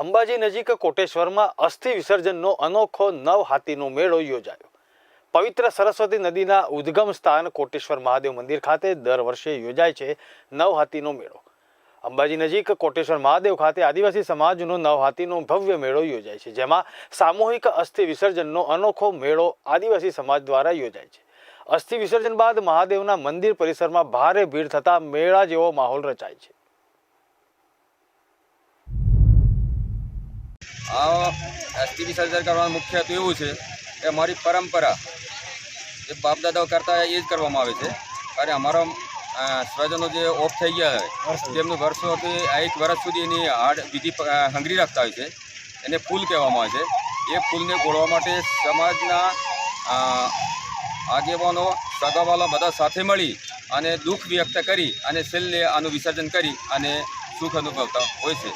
અંબાજી નજીક કોટેશ્વરમાં અસ્થિ વિસર્જનનો અનોખો નવ હાથીનો મેળો યોજાયો. પવિત્ર સરસ્વતી નદીના ઉદ્ગમ સ્થાન કોટેશ્વર મહાદેવ મંદિર ખાતે દર વર્ષે યોજાય છે નવ હાથીનો મેળો. અંબાજી નજીક કોટેશ્વર મહાદેવ ખાતે આદિવાસી સમાજનો નવ હાથીનો ભવ્ય મેળો યોજાય છે, જેમાં સામૂહિક અસ્થિ વિસર્જનનો અનોખો મેળો આદિવાસી સમાજ દ્વારા યોજાય છે. અસ્થિ વિસર્જન બાદ મહાદેવના મંદિર પરિસરમાં ભારે ભીડ થતાં મેળા જેવો માહોલ રચાય છે. આ અસ્થિ વિસર્જન કરવાનું મુખ્ય હેતુ એવું છે કે અમારી પરંપરા જે બાપદાદાઓ કરતા એ જ કરવામાં આવે છે. અને અમારા સ્વજનો જે ઓફ થઈ ગયા હોય તેમનું વર્ષોથી આ એક વર્ષ સુધી એની હાડ વિધિ હંગરી રાખતા હોય છે. એને ફૂલ કહેવામાં આવે છે. એ ફૂલને ગોળવા માટે સમાજના આગેવાનો સગાવાલા બધા સાથે મળી અને દુઃખ વ્યક્ત કરી અને છેલ્લે આનું વિસર્જન કરી અને સુખ અનુભવતા હોય છે.